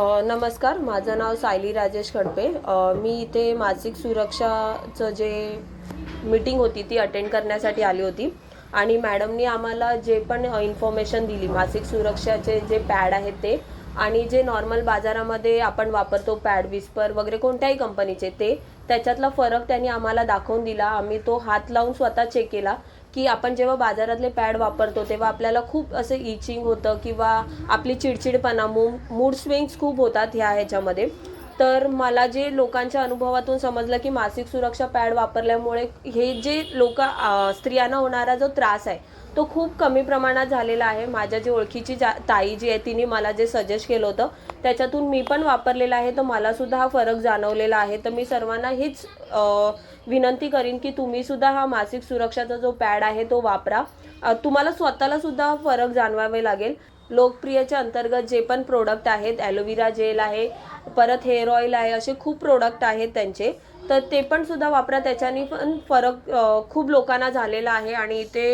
नमस्कार माझं नाव सायली राजेश खडपे. मी इथे मासिक सुरक्षाचं जे मीटिंग होती ती अटेंड करण्यासाठी आली होती. आणि मॅडमनी आम्हाला जे पण इन्फॉर्मेशन दिली मासिक सुरक्षाचे जे पॅड आहेत ते आणि जे नॉर्मल बाजारामध्ये आपण वापरतो पॅड विस्पर वगैरे कोणत्याही कंपनीचे ते त्याच्यातला फरक त्यांनी आम्हाला दाखवून दिला. आम्ही तो हात लावून स्वतः चेक केला. की आपण जेव्हा बाजारातले पॅड वापरतो तेव्हा आपल्याला खूप असं इचिंग होतं किंवा आपली चिडचिडपणा मू मूड स्विंग्स खूप होतात ह्या ह्याच्यामध्ये. तर मला जे लोकांच्या अनुभवातून समजलं की मासिक सुरक्षा पॅड वापरल्यामुळे हे जे लोक स्त्रियांना होणारा जो त्रास आहे तो खूप कमी प्रमाणात झालेला आहे. माझ्या जी ओळखीची जा ताई जी आहे तिने मला जे सजेस्ट केलं होतं त्याच्यातून मी पण वापरलेलं आहे. तर मला सुद्धा हा फरक जाणवलेला आहे. तर मी सर्वांना हीच विनंती करीन की तुम्ही सुद्धा हा मासिक सुरक्षाचा जो पॅड आहे तो वापरा. तुम्हाला स्वतःला सुद्धा फरक जाणवावे लागेल. लोकप्रियच्या अंतर्गत जे पण प्रोडक्ट आहेत ॲलोवेरा जेल आहे परत हेअर ऑइल आहे असे खूप प्रोडक्ट आहेत त्यांचे. तर ते पण सुद्धा वापरा. त्याच्याने पण फरक खूप लोकांना झालेला आहे आणि ते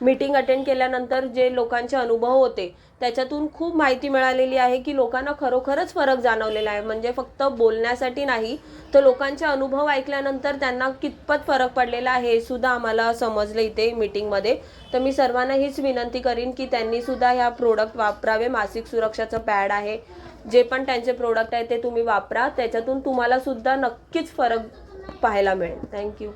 मीटिंग अटेंड केल्यानंतर जे लोकांचे अनुभव होते त्याच्यातून खूप माहिती मिळालेली आहे की लोकांना खरोखरच फरक जाणवलेला आहे. म्हणजे फक्त बोलण्यासाठी नाही तर लोकांचे अनुभव ऐकल्यानंतर त्यांना कितपत फरक पडलेला आहे हे सुद्धा आम्हाला समजलं इथे मीटिंगमध्ये. तर मी सर्वांना हीच विनंती करीन की त्यांनी सुद्धा ह्या प्रोडक्ट वापरावे. मासिक सुरक्षाचं पॅड आहे. जे पण त्यांचे प्रोडक्ट आहे ते तुम्ही वापरा. त्याच्यातून तुम्हाला सुद्धा नक्कीच फरक पाहायला मिळेल. थँक्यू